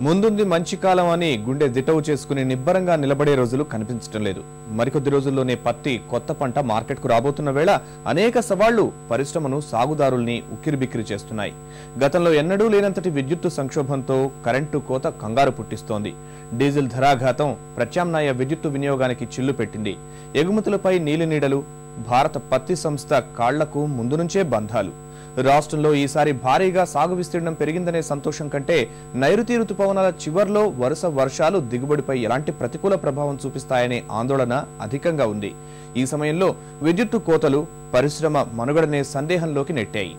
ముందుంది మంచి కాలం అని గుండె దిటవు చేసుకుని నిబ్బరంగా నిలబడే రోజులు కనిపించడం లేదు. మరికొద్ది రోజుల్లోనే పత్తి కొత్త పంట మార్కెట్కు రాబోతున్న వేళ అనేక సవాళ్ళు పరిశ్రమను సాగుదారుల్ని ఉక్కిరిబిక్కిరి చేస్తున్నాయి. గతంలో ఎన్నడూ లేనంతటి విద్యుత్తు సంక్షోభంతో కరెంటు కోత కంగారు పుట్టిస్తోంది. డీజిల్ ధరాఘాతం ప్రత్యామ్నాయ విద్యుత్తు వినియోగానికి చిల్లు పెట్టింది. ఎగుమతులపై నీలినీడలు భారత పత్తి సంస్థ కాళ్ళకు ముందు నుంచే బంధాలు. రాష్ట్రంలో ఈసారి భారీగా సాగు విస్తీర్ణం పెరిగిందనే సంతోషం కంటే నైరుతి రుతుపవనాల చివర్లో వరుస వర్షాలు దిగుబడిపై ఎలాంటి ప్రతికూల ప్రభావం చూపిస్తాయనే ఆందోళన అధికంగా ఉంది. ఈ సమయంలో విద్యుత్తు కోతలు పరిశ్రమ మనుగడనే సందేహంలోకి నెట్టాయి.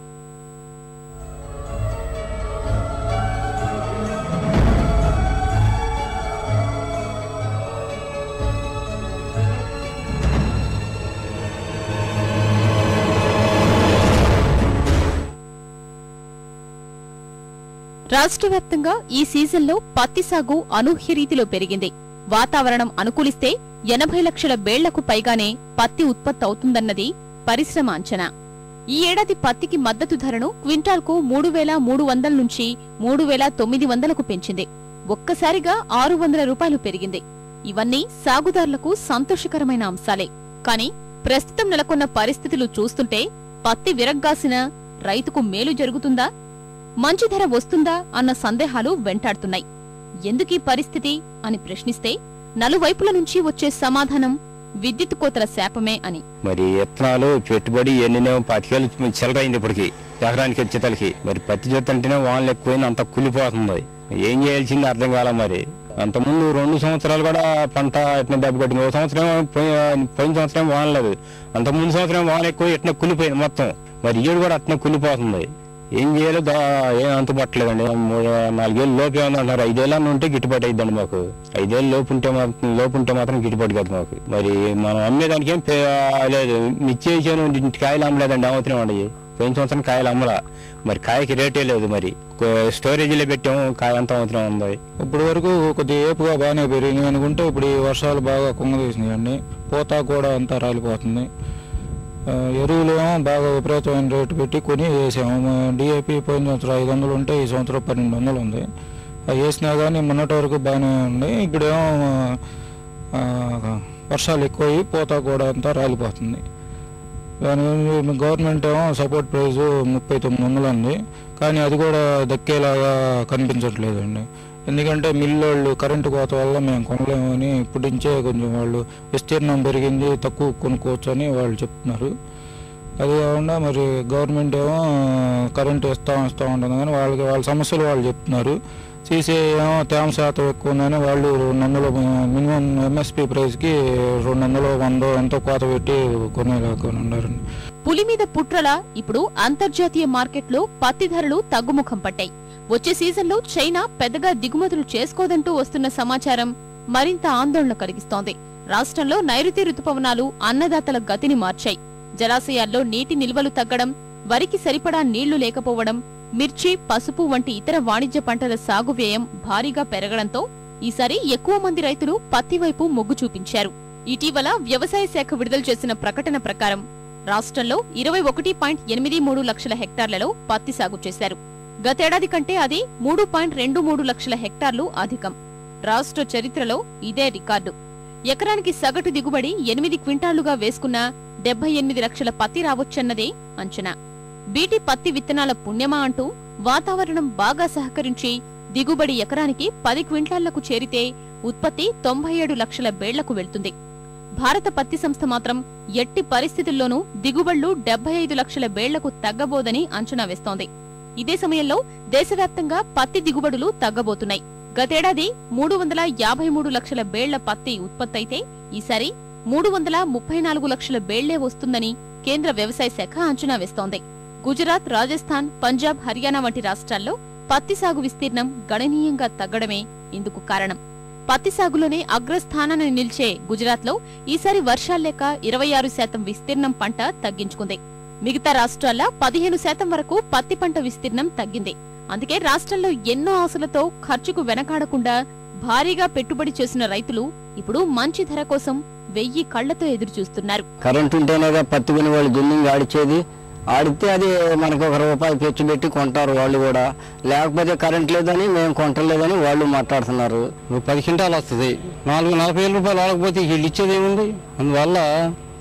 రాష్ట్ర వ్యాప్తంగా ఈ సీజన్లో పత్తి సాగు అనూహ్య రీతిలో పెరిగింది. వాతావరణం అనుకూలిస్తే ఎనభై లక్షల బేళ్ళకు పైగానే పత్తి ఉత్పత్తి అవుతుందన్నది పరిశ్రమ అంచనా. ఈ ఏడాది పత్తికి మద్దతు ధరను క్వింటాల్కు మూడు వేల మూడు వందల నుంచి మూడు వేల తొమ్మిది వందలకు పెంచింది. ఒక్కసారిగా ఆరు వందల రూపాయలు పెరిగింది. ఇవన్నీ సాగుదారులకు సంతోషకరమైన అంశాలే. కాని ప్రస్తుతం నెలకొన్న పరిస్థితులు చూస్తుంటే పత్తి విరగ్గాసిన రైతుకు మేలు జరుగుతుందా? మంచి ధర వస్తుందా అన్న సందేహాలు వెంటాడుతున్నాయి. ఎందుకీ పరిస్థితి? అని ప్రశ్నిస్తే నలువైపుల నుంచి వచ్చే సమాధానం విద్యుత్ కోతల శాపమే అని. మరి విత్తనాలు పెట్టుబడి ఎన్నినేమో పాతికేళ్ళు చిల్లరైంది ఇప్పటికి. ఎకరానికి వచ్చేతలకి మరి పత్తి చూస్తుంటేనే వాళ్ళు ఎక్కువైనా అంత కూలిపోతుంది ఏం చేయాల్సింది అర్థం కాల మరి. అంతకుముందు రెండు సంవత్సరాలు కూడా పంట ఎట్లా దెబ్బ కొట్టింది. ఒక సంవత్సరం పోయిన సంవత్సరం వానలేదు. అంత ముందు సంవత్సరం వాన ఎక్కువ ఎట్లా కూలిపోయింది మొత్తం. మరి ఈడు కూడా అట్లా కూలిపోతుంది ఏం చేయాలో దా ఏం అంతుపట్టలేదండి మూడు నాలుగేళ్ళు లోపు ఏమన్నారు ఐదేళ్ళని ఉంటే గిట్టుబాటు అయిద్దండి మాకు. ఐదేళ్ళు లోపు ఉంటే మాత్రం లోపు ఉంటే మాత్రం గిట్టుబాటు కాదు మాకు. మరి మనం అమ్మేదానికి ఏం మిచ్చే లేదు. నిశ్చయించాను కాయలు అమ్మలేదండి. అమ్ముతున్నాం అండి. పోయిన సంవత్సరం కాయలు అమ్మలా. మరి కాయకి రేటే లేదు మరి. స్టోరేజీలో పెట్టాము కాయ అంత అవసరం ఉంది ఇప్పుడు వరకు కొద్దిగా ఏపుగా బాగానే పెరిగింది. అనుకుంటే ఇప్పుడు ఈ వర్షాలు బాగా కుంగదీసినాయండి పోతా కూడా అంతా రాలిపోతుంది. ఎరువులేమో ఎరువులు ఏమో బాగా విపరీతమైన రేటు పెట్టి కొని వేసాము. డిఏపి పోయిన సంవత్సరం ఐదు వందలు ఉంటే ఈ సంవత్సరం పన్నెండు వందలు ఉంది. అవి వేసినా కానీ మొన్నటి వరకు బాగానే ఉంది. ఇప్పుడేమో వర్షాలు ఎక్కువయ్యి పోత కూడా అంతా రాలిపోతుంది. దాని గవర్నమెంట్ ఏమో సపోర్ట్ ప్రైజు ముప్పై తొమ్మిది వందలు ఉంది కానీ అది కూడా దక్కేలాగా కనిపించట్లేదండి. ఎందుకంటే మిల్లు వాళ్ళు కరెంటు కోత వల్ల మేము కొనలేమని ఇప్పటి నుంచే కొంచెం వాళ్ళు విస్తీర్ణం పెరిగింది తక్కువ కొనుక్కోవచ్చు అని వాళ్ళు చెప్తున్నారు. అది కాకుండా మరి గవర్నమెంట్ ఏమో కరెంటు ఇస్తాం ఇస్తూ ఉంటుంది కానీ వాళ్ళకి వాళ్ళ సమస్యలు వాళ్ళు చెప్తున్నారు. సీసీ ఏమో తేమ శాతం ఎక్కువ ఉందని వాళ్ళు రెండు వందలు మినిమం ఎంఎస్పి ప్రైస్కి రెండు వందలు వంద ఎంతో కోత పెట్టి కొనేలాగా ఉన్నారండి పులి మీద పుట్రల ఇప్పుడు అంతర్జాతీయ మార్కెట్లో పత్తి ధరలు తగ్గుముఖం పట్టాయి. వచ్చే సీజన్లో చైనా పెద్దగా దిగుమతులు చేసుకోదంటూ వస్తున్న సమాచారం మరింత ఆందోళన కలిగిస్తోంది. రాష్ట్రంలో నైరుతి రుతుపవనాలు అన్నదాతల గతిని మార్చాయి. జలాశయాల్లో నీటి నిల్వలు తగ్గడం వరికి సరిపడా నీళ్ళు లేకపోవడం మిర్చి పసుపు వంటి ఇతర వాణిజ్య పంటల సాగు వ్యయం భారీగా పెరగడంతో ఈసారి ఎక్కువ మంది రైతులు పత్తి వైపు మొగ్గు చూపించారు. ఇటీవల వ్యవసాయ శాఖ విడుదల చేసిన ప్రకటన ప్రకారం రాష్ట్రంలో ఇరవై ఒకటి పాయింట్ ఎనిమిది మూడు లక్షల హెక్టార్లలో పత్తి సాగు చేశారు. గతేడాది కంటే అది మూడు పాయింట్ రెండు మూడు లక్షల హెక్టార్లు అధికం. రాష్ట్ర చరిత్రలో ఇదే రికార్డు. ఎకరానికి సగటు దిగుబడి ఎనిమిది క్వింటాళ్ళుగా వేసుకున్న డెబ్బై ఎనిమిది లక్షల పత్తి రావచ్చన్నదే అంచనా. బీటీ పత్తి విత్తనాల పుణ్యమా అంటూ వాతావరణం బాగా సహకరించి దిగుబడి ఎకరానికి పది క్వింటాళ్ళకు చేరితే ఉత్పత్తి తొంభై ఏడు లక్షల బేళ్ళకు వెళ్తుంది. భారత పత్తి సంస్థ మాత్రం ఎట్టి పరిస్థితుల్లోనూ దిగుబడులు డెబ్బై ఐదు లక్షల బేళ్ళకు తగ్గబోదని అంచనా వేస్తోంది. ఇదే సమయంలో దేశవ్యాప్తంగా పత్తి దిగుబడులు తగ్గబోతున్నాయి. గతేడాది మూడు వందల యాభై మూడు లక్షల బేళ్ళ పత్తి ఉత్పత్తైతే ఈసారి మూడు వందల ముప్పై నాలుగు లక్షల బేళ్ళే వస్తుందని కేంద్ర వ్యవసాయ శాఖ అంచనా వేస్తోంది. గుజరాత్ రాజస్థాన్ పంజాబ్ హర్యానా వంటి రాష్ట్రాల్లో పత్తి సాగు విస్తీర్ణం గణనీయంగా తగ్గడమే ఇందుకు కారణం. పత్తి సాగులోనే అగ్రస్థానాన్ని నిలిచే గుజరాత్లో ఈసారి వర్షాలేక ఇరవై ఆరు శాతం విస్తీర్ణం పంట తగ్గించుకుంది. మిగతా రాష్ట్రాల పదిహేను శాతం వరకు పత్తి పంట విస్తీర్ణం తగ్గింది. అందుకే రాష్ట్రంలో ఎన్నో ఆశలతో ఖర్చుకు వెనకాడకుండా భారీగా పెట్టుబడి చేసిన రైతులు ఇప్పుడు మంచి ధర కోసం వెయ్యి కళ్ళతో ఎదురుచూస్తున్నారు. కరెంట్ ఉంటేనే పత్తి కొని వాళ్ళు దున్నింగ్ ఆడిచేది ఆడితే అది మనకు ఒక రూపాయి పెచ్చు పెట్టి కొంటారు వాళ్ళు కూడా. లేకపోతే కరెంట్ లేదని మేము కొంటలేదని వాళ్ళు మాట్లాడుతున్నారు. పది క్వింటాలు వస్తుంది. నాలుగు నలభై వేల రూపాయలు వాడకపోతే వీళ్ళు ఇచ్చేది ఏముంది? అందువల్ల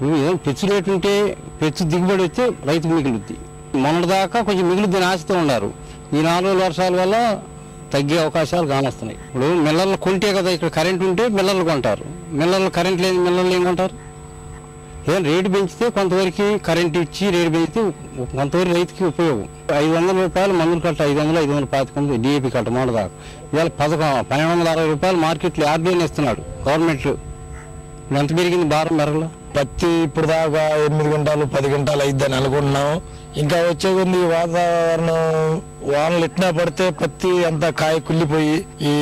ఏం పెచ్చు రేటు ఉంటే పెచ్చు దిగుబడి వస్తే రైతుకు మిగులుద్ది. మొన్నటిదాకా కొంచెం మిగులుద్ది ఆశతో ఉన్నారు. ఈ నాలుగు వర్షాల వల్ల తగ్గే అవకాశాలు కానొస్తున్నాయి. ఇప్పుడు మిల్లర్లు కొంటే కదా ఇక్కడ కరెంట్ ఉంటే మిల్లర్లు కొంటారు. మిల్లర్లు కరెంట్ లేని మిల్లర్లు ఏం కొంటారు? ఏం రేటు పెంచితే కొంతవరకు కరెంట్ ఇచ్చి రేటు పెంచితే కొంతవరకు రైతుకి ఉపయోగం. ఐదు వందల రూపాయలు మందులు కట్ట ఐదు వందలు ఐదు వందల పాతిక మంది డిఏపి కట్ట మాట దాకా ఇవాళ పథకం పన్నెండు వందల అరవై రూపాయలు మార్కెట్లో యాభై ఇస్తున్నాడు గవర్నమెంట్. ఎంత పెరిగింది భారం మెరగల పత్తి ఇప్పుడు దాకా ఎనిమిది గంటలు పది గంటలు అయిద్దని అనుకుంటున్నాం. ఇంకా వచ్చే కొద్ది వాతావరణం వానలు ఎట్టినా పడితే పత్తి అంతా కాయ కుళ్ళిపోయి ఈ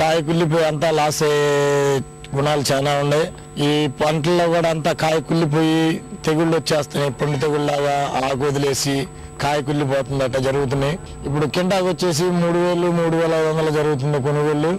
కాయ కుళ్ళిపోయి అంతా లాస్ అయ్యే గుణాలు చాలా ఉన్నాయి. ఈ పంటల్లో కూడా అంతా కాయ కుళ్ళిపోయి తెగుళ్ళు వచ్చేస్తున్నాయి. పండు తెగుళ్ళలాగా ఆకు వదిలేసి కాయ కుళ్ళిపోతుంది అట్లా జరుగుతున్నాయి. ఇప్పుడు కింటాకు వచ్చేసి మూడు వేలు మూడు వేల ఐదు వందలు జరుగుతుంది కొనుగోళ్ళు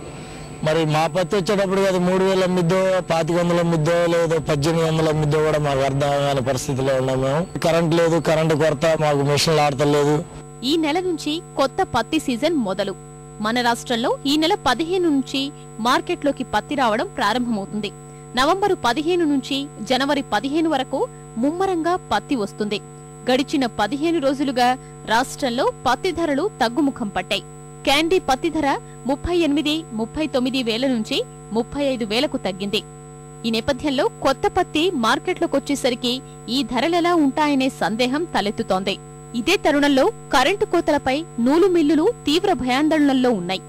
మరి మా పత్తి వచ్చేటప్పుడు అది మూడు వేలు అమ్మిద్దో పాతిక వందలు అమ్మిద్దో లేదో పద్దెనిమిది వందలు అమ్మిద్దో కూడా మాకు అర్థం కాని పరిస్థితిలో ఉన్నాం మేము. కరెంట్ లేదు కరెంటు కొరత మాకు మిషన్లు ఆడతలేదు ఈ నెల నుంచి కొత్త పత్తి సీజన్ మొదలు. మన రాష్ట్రంలో ఈ నెల పదిహేను నుంచి మార్కెట్లోకి పత్తి రావడం ప్రారంభమవుతుంది. నవంబరు పదిహేను నుంచి జనవరి పదిహేను వరకు ముమ్మరంగా పత్తి వస్తుంది. గడిచిన పదిహేను రోజులుగా రాష్ట్రంలో పత్తి ధరలు తగ్గుముఖం పట్టాయి. క్యాండీ పత్తి ధర ముప్పై ఎనిమిది ముప్పై తొమ్మిది వేల నుంచి ముప్పై ఐదు వేలకు తగ్గింది. ఈ నేపథ్యంలో కొత్త పత్తి మార్కెట్లోకొచ్చేసరికి ఈ ధరలెలా ఉంటాయనే సందేహం తలెత్తుతోంది. ఇదే తరుణంలో కరెంటు కోతలపై నూలు మిల్లులు తీవ్ర భయాందోళనల్లో ఉన్నాయి.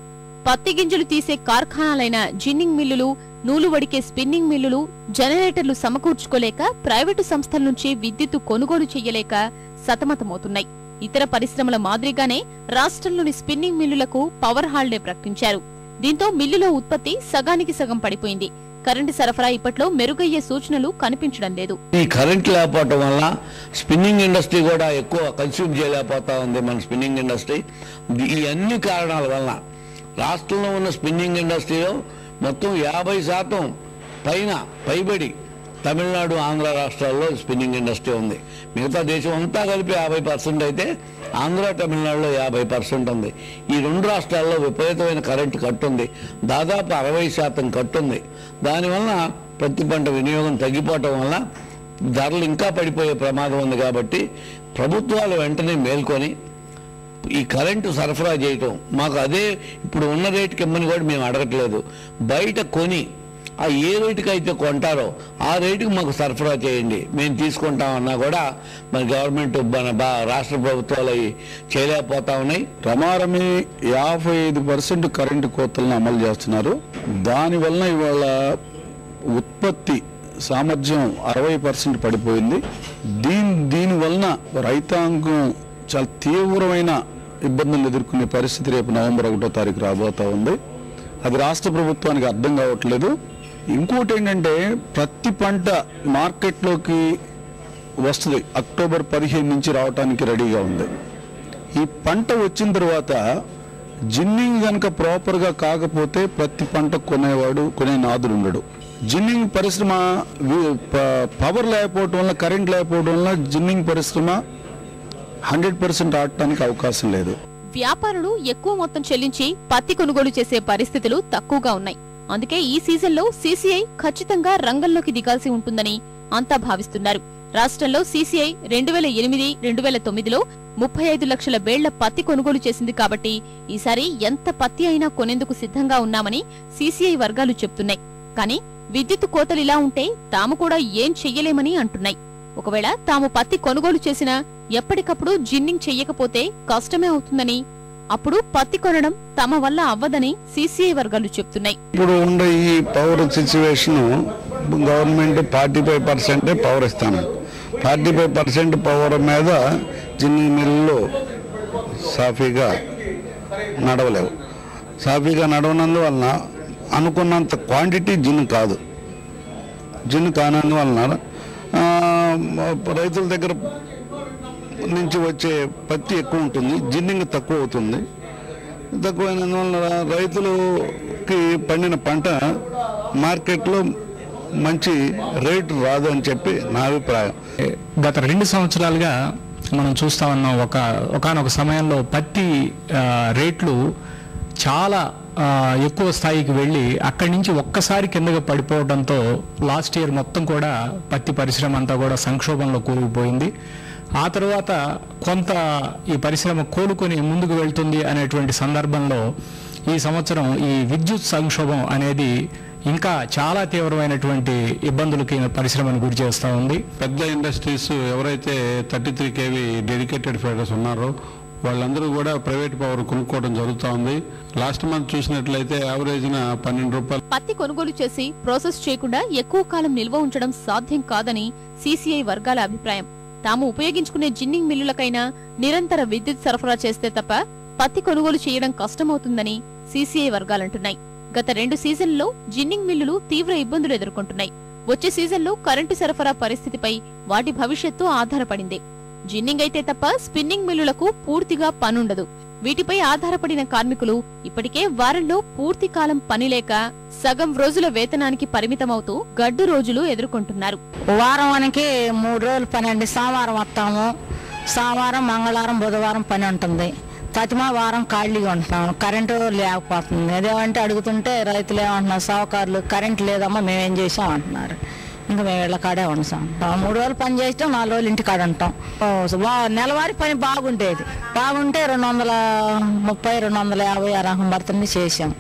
పత్తి గింజలు తీసే కార్ఖానాలైన జిన్నింగ్ మిల్లులు నూలు వడికే స్పిన్నింగ్ మిల్లులు జనరేటర్లు సమకూర్చుకోలేక ప్రైవేటు సంస్థల నుంచి విద్యుత్తు కొనుగోలు చెయ్యలేక సతమతమవుతున్నాయి. ఇతర పరిశ్రమల మాదిరిగానే రాష్ట్రంలోని స్పిన్నింగ్ మిల్లులకు పవర్ హాలిడే ప్రకటించారు. దీంతో మిల్లులో ఉత్పత్తి సగానికి సగం పడిపోయింది. కరెంటు సరఫరా ఇప్పట్లో మెరుగయ్యే సూచనలు కనిపించడం లేదు. ఈ కరెంట్ లేకపోవటం వల్ల స్పిన్నింగ్ ఇండస్ట్రీ కూడా ఎక్కువ కన్స్యూమ్ చేయలేకపోతా ఉంది మన స్పిన్నింగ్ ఇండస్ట్రీ. ఈ అన్ని కారణాల వలన రాష్ట్రంలో ఉన్న స్పిన్నింగ్ ఇండస్ట్రీలో మొత్తం యాభై శాతం పైన పైబడి తమిళనాడు ఆంధ్ర రాష్ట్రాల్లో స్పిన్నింగ్ ఇండస్ట్రీ ఉంది. మిగతా దేశం అంతా కలిపి యాభై పర్సెంట్ అయితే ఆంధ్ర తమిళనాడులో యాభై పర్సెంట్ ఉంది. ఈ రెండు రాష్ట్రాల్లో విపరీతమైన కరెంటు కట్టుంది. దాదాపు అరవై శాతం కట్టుంది. దానివల్ల ప్రతి పంట వినియోగం తగ్గిపోవటం వల్ల ధరలు ఇంకా పడిపోయే ప్రమాదం ఉంది కాబట్టి ప్రభుత్వాలు వెంటనే మేల్కొని ఈ కరెంటు సరఫరా చేయటం. మాకు అదే ఇప్పుడు ఉన్న రేటుకి ఇమ్మని కూడా మేము అడగట్లేదు. బయట కొని ఆ ఏ రేటుకి అయితే కొంటారో ఆ రేటుకి మాకు సరఫరా చేయండి. మేము తీసుకుంటామన్నా కూడా మరి గవర్నమెంట్ మన బా రాష్ట్ర ప్రభుత్వాలు అవి చేయలేకపోతా ఉన్నాయి. రమారమి యాభై ఐదు పర్సెంట్ కరెంటు కోతలను అమలు చేస్తున్నారు. దానివల్ల ఇవాళ ఉత్పత్తి సామర్థ్యం అరవై పర్సెంట్ పడిపోయింది. దీని దీనివలన రైతాంగం చాలా తీవ్రమైన ఇబ్బందులు ఎదుర్కొనే పరిస్థితి రేపు నవంబర్ ఒకటో తారీఖు రాబోతా ఉంది. అది రాష్ట్ర ప్రభుత్వానికి అర్థం కావట్లేదు. ఇంకోటి ఏంటంటే ప్రతి పంట మార్కెట్లోకి వస్తుంది. అక్టోబర్ పదిహేను నుంచి రావడానికి రెడీగా ఉంది. ఈ పంట వచ్చిన తర్వాత జిన్నింగ్ కనుక ప్రాపర్గా కాకపోతే ప్రతి పంట కొనేవాడు కొనే నాదులు ఉండడు. జిన్నింగ్ పరిశ్రమ ప- పవర్ లేకపోవడం వల్ల కరెంట్ లేకపోవడం వల్ల జిన్నింగ్ పరిశ్రమ హండ్రెడ్ పర్సెంట్ ఆడటానికి అవకాశం లేదు. వ్యాపారులు ఎక్కువ మొత్తం చెల్లించి పత్తి కొనుగోలు చేసే పరిస్థితులు తక్కువగా ఉన్నాయి. అందుకే ఈ సీజన్లో సీసీఐ ఖచ్చితంగా రంగంలోకి దిగాల్సి ఉంటుందని అంతా భావిస్తున్నారు. రాష్ట్రంలో సీసీఐ రెండు వేల ఎనిమిది రెండు వేల తొమ్మిదిలో ముప్పై ఐదు లక్షల బేళ్ళ పత్తి కొనుగోలు చేసింది కాబట్టి ఈసారి ఎంత పత్తి అయినా కొనేందుకు సిద్ధంగా ఉన్నామని సీసీఐ వర్గాలు చెప్తున్నాయి. కానీ విద్యుత్ కోతలిలా ఉంటే తాము కూడా ఏం చెయ్యలేమని అంటున్నాయి. ఒకవేళ తాము పత్తి కొనుగోలు చేసినా ఎప్పటికప్పుడు జిన్నింగ్ చెయ్యకపోతే కష్టమే అవుతుందని అప్పుడు పత్తి కొనడం తమ వల్ల అవ్వదని సీసీఐ వర్గాలు చెప్తున్నాయి. ఇప్పుడు ఉండే ఈ power situation government forty five పర్సెంటే పవర్ ఇస్తాను. ఫార్టీ ఫైవ్ పర్సెంట్ పవర్ మీద జిన్ని మిల్లు సాఫీగా నడవలేవు. సాఫీగా నడవనందువలన అనుకున్నంత క్వాంటిటీ జిన్ కాదు. జిన్ కానందువలన రైతుల దగ్గర నుంచి వచ్చే పత్తి ఎక్కువ ఉంటుంది జిన్నింగ్ తక్కువ అవుతుంది. తక్కువైనందువల్ల రైతులకి పండిన పంట మార్కెట్లో మంచి రేటు రాదు అని చెప్పి నా అభిప్రాయం. గత రెండు సంవత్సరాలుగా మనం చూస్తా ఉన్నాం ఒక ఒకనొక సమయంలో పత్తి రేట్లు చాలా ఎక్కువ స్థాయికి వెళ్ళి అక్కడి నుంచి ఒక్కసారి కిందకి పడిపోవడంతో లాస్ట్ ఇయర్ మొత్తం కూడా పత్తి పరిశ్రమ అంతా కూడా సంక్షోభంలో కూరుకుపోయింది ఆ తర్వాత కొంత ఈ పరిశ్రమ కోలుకొని ముందుకు వెళ్తుంది అనేటువంటి సందర్భంలో ఈ సంవత్సరం ఈ విద్యుత్ సంక్షోభం అనేది ఇంకా చాలా తీవ్రమైనటువంటి ఇబ్బందులకి పరిశ్రమను గురి చేస్తూ ఉంది. పెద్ద ఇండస్ట్రీస్ ఎవరైతే thirty three KV dedicated feeders ఉన్నారో వాళ్ళందరూ కూడా ప్రైవేట్ పవర్ కొనుక్కోవడం జరుగుతూ ఉంది. లాస్ట్ మంత్ చూసినట్లయితే యావరేజ్న పన్నెండు రూపాయలు. పత్తి కొనుగోలు చేసి ప్రాసెస్ చేయకుండా ఎక్కువ కాలం నిల్వ ఉంచడం సాధ్యం కాదని సీసీఐ వర్గాల అభిప్రాయం. తాము ఉపయోగించుకునే జిన్నింగ్ మిల్లులకైనా నిరంతర విద్యుత్ సరఫరా చేస్తే తప్ప పత్తి కొనుగోలు చేయడం కష్టమవుతుందని సీసీఐ వర్గాలంటున్నాయి. గత రెండు సీజన్లలో జిన్నింగ్ మిల్లులు తీవ్ర ఇబ్బందులు ఎదుర్కొంటున్నాయి. వచ్చే సీజన్లో కరెంటు సరఫరా పరిస్థితిపై వాటి భవిష్యత్తు ఆధారపడింది. జిన్నింగ్ అయితే తప్ప స్పిన్నింగ్ మిల్లులకు పూర్తిగా పనుండదు. వీటిపై ఆధారపడిన కార్మికులు ఇప్పటికే వారంలో పూర్తి కాలం పని లేక సగం రోజుల వేతనానికి పరిమితమవుతూ గడ్డు రోజులు ఎదుర్కొంటున్నారు. వారానికి మూడు రోజులు పని అండి. సోమవారం వస్తాము. సోమవారం మంగళవారం బుధవారం పని ఉంటుంది. ప్రతిమా వారం ఖాళీగా ఉంటున్నాము. కరెంటు లేకపోతుంది. అదేమంటే అడుగుతుంటే రైతులు ఏమంటున్నారు సహకారులు కరెంట్ లేదమ్మా మేమేం చేసాం అంటున్నారు. ఇంకా మేము ఇళ్ళ కాడే ఉంటాం మూడు రోజులు పని చేస్తాం నాలుగు రోజులు ఇంటి కాడ ఉంటాం. నెలవారి పని బాగుండేది. బాగుంటే రెండు వందల ముప్పై రెండు వందల యాభై ఆ రకం పడుతుంది చేసాం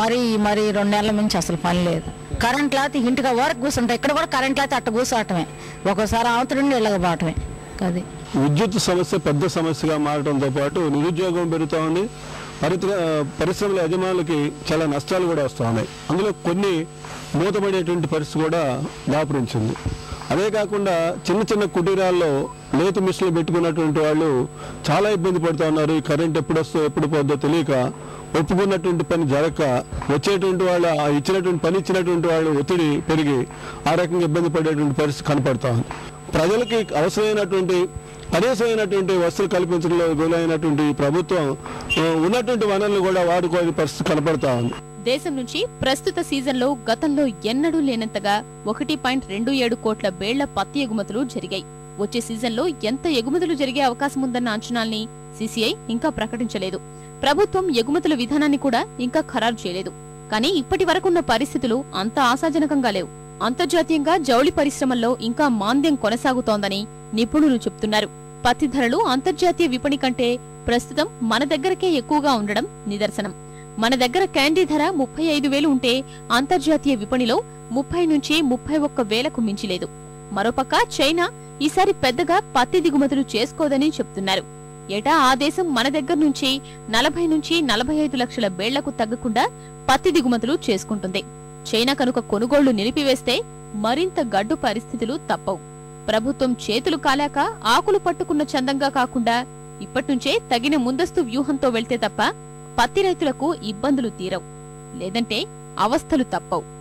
మరి మరి రెండు నెలల నుంచి అసలు పని లేదు. కరెంట్ లేకపోతే ఇంటికి వరకు కూర్చుంటాయి ఇక్కడ కూడా కరెంట్ లేకపోతే అట్ట కూర్చోవటమే ఒక్కోసారి అవతలుండి వెళ్ళకపోవటమే అది. విద్యుత్ సమస్య పెద్ద సమస్యగా మారడంతో పాటు నిరుద్యోగం పెరుగుతూ ఉంది. పరిశ్రమల యజమానులకి చాలా నష్టాలు కూడా వస్తూ ఉన్నాయి. అందులో కొన్ని మూతపడేటువంటి పరిస్థితి కూడా దాపురించింది. అదే కాకుండా చిన్న చిన్న కుటీరాల్లో లేతు మిషన్లు పెట్టుకున్నటువంటి వాళ్ళు చాలా ఇబ్బంది పడుతూ ఉన్నారు. ఈ కరెంట్ ఎప్పుడు వస్తుందో ఎప్పుడు పోద్దో తెలియక ఒప్పుకున్నటువంటి పని జరగక వచ్చేటువంటి వాళ్ళు ఆ ఇచ్చినటువంటి పని ఇచ్చినటువంటి వాళ్ళు ఒత్తిడి పెరిగి ఆ రకంగా ఇబ్బంది పడేటువంటి పరిస్థితి కనపడతా ఉంది. ప్రజలకి అవసరమైనటువంటి కనీసమైనటువంటి వస్తువులు కల్పించడంలో గురైనటువంటి ప్రభుత్వం ఉన్నటువంటి వనరులు కూడా వాడుకోని పరిస్థితి కనపడతా ఉంది. దేశం నుంచి ప్రస్తుత సీజన్లో గతంలో ఎన్నడూ లేనంతగా ఒకటి పాయింట్ రెండు ఏడు కోట్ల బేళ్ళ పత్తి ఎగుమతులు జరిగాయి. వచ్చే సీజన్లో ఎంత ఎగుమతులు జరిగే అవకాశం ఉందన్న అంచనాల్ని సీసీఐ ఇంకా ప్రకటించలేదు. ప్రభుత్వం ఎగుమతుల విధానాన్ని కూడా ఇంకా ఖరారు చేయలేదు. కానీ ఇప్పటి వరకున్న పరిస్థితులు అంత ఆశాజనకంగా లేవు. అంతర్జాతీయంగా జౌళి పరిశ్రమల్లో ఇంకా మాంద్యం కొనసాగుతోందని నిపుణులు చెప్తున్నారు. పత్తి ధరలు అంతర్జాతీయ విపణి కంటే ప్రస్తుతం మన దగ్గరకే ఎక్కువగా ఉండడం నిదర్శనం. మన దగ్గర క్యాండీ ధర ముప్పై ఐదు వేలు ఉంటే అంతర్జాతీయ విపణిలో ముప్పై నుంచి ముప్పై ఒక్క వేలకు మించిలేదు. మరోపక్క చైనా ఈసారి పెద్దగా పత్తి దిగుమతులు చేసుకోదని చెప్తున్నారు. ఏటా ఆ దేశం మన దగ్గర నుంచి నలభై నుంచి నలభై ఐదు లక్షల బేళ్ళకు తగ్గకుండా పత్తి దిగుమతులు చేసుకుంటుంది. చైనా కనుక కొనుగోళ్ళు నిలిపివేస్తే మరింత గడ్డు పరిస్థితులు తప్పవు. ప్రభుత్వం చేతులు కాలాక ఆకులు పట్టుకున్న చందంగా కాకుండా ఇప్పట్నుంచే తగిన ముందస్తు వ్యూహంతో వెళ్తే తప్ప పత్తి రైతులకు ఇబ్బందులు తీరవు. లేదంటే అవస్థలు తప్పవు.